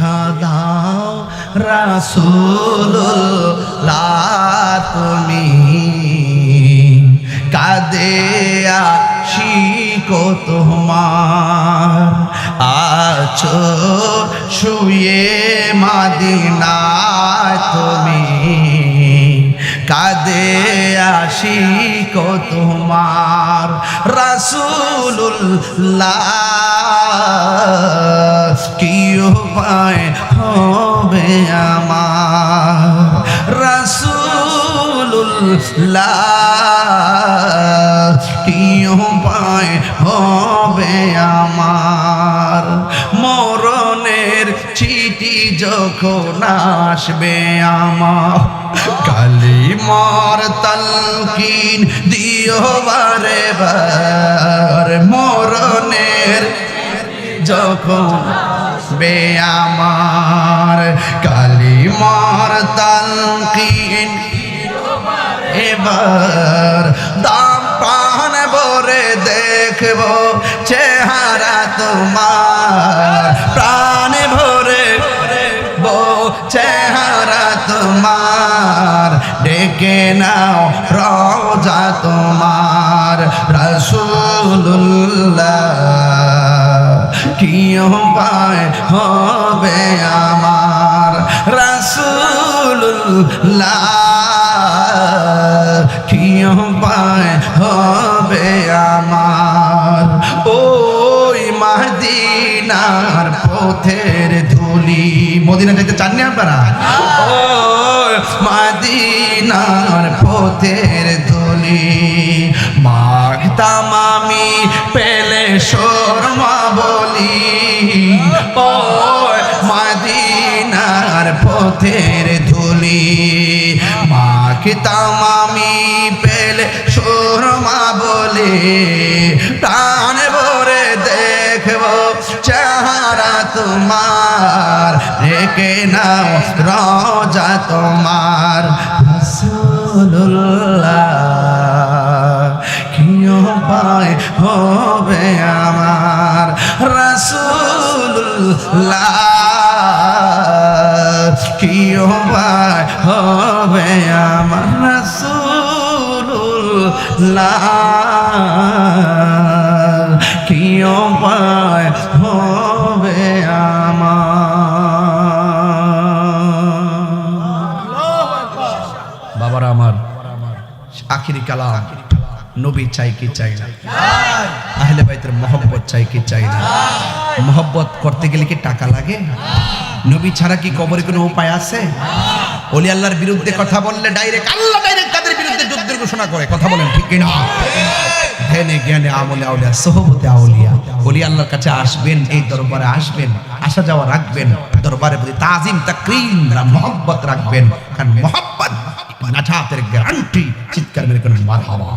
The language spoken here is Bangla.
দেখা দাও রাসূলুল্লাহ তুমি কাদে আশিকো তোমার। আছো শুয়ে মাদিনায় তুমি। কাদে আশিক তোমার। রাসূলুল্লাহ কি উপায় হবে আমার রাসূলুল্লাহ। কি উপায় হবে আমার মরণের চিঠি যখন আসবে আমার। কালি মার তালকিন দিও বারে বার মরণের যখন বে আমার। কালি মার তালকিন এবার দাম পান বরে দেখব চেহারা তোমার। প্রাণ ভরে চেহারা তোমার। ডেকে নাও রোজা তোমার। রসুল্লাহ কি উপায় হবে আমার রসুল্লাহ কি উপায় হবে আমার? ওই মাহদিনার পথের ধুলি। মদিনা যেতে চাননি আপনারা? ও মাদিনার পথের ধুলি। মাগতাম আমি পেলে শর্মা বলি। মাদিনার পথের ধুলি। মাগতাম আমি পেলে শর্মা বলি, প্রাণ ভরে দেখব চেহারা তোমার। রেখে নাও রজা তোমার। রসুল্লাহ কি উপায় হবে আমার? রসুল্লাহ কি হবে আমার রসুল্লাহ কি হবে আমার? বাবারা আমার, আখিরি কালাম, নবী চাই কি চাই না? আহলে বাইতের মহব্বত চাই কি চাই না? মহব্বত করতে গেলে কি টাকা লাগে? নবী ছাড়া কি কবরে কোনো উপায় আছে? ওলি আল্লাহর বিরুদ্ধে কথা বললে ডাইরেক্ট আল্লাহ ডাইরেক্ট তাদের বিরুদ্ধে যুদ্ধের ঘোষণা করে। কথা বলেন ঠিক কিনা? ধ্যানে, জ্ঞানে, আমলে, আউলিয়া, সহবতে আউলিয়া। ওলি আল্লাহর কাছে আসবেন, এই দরবারে আসবেন, আসা যাওয়া রাখবেন, দরবারে প্রতি তাজিম, তাকরিম মহব্বত রাখবেন। কারণ মহব্বত, নাজাতের গ্যারান্টি চিৎকার মেরে কোন মারহাবা।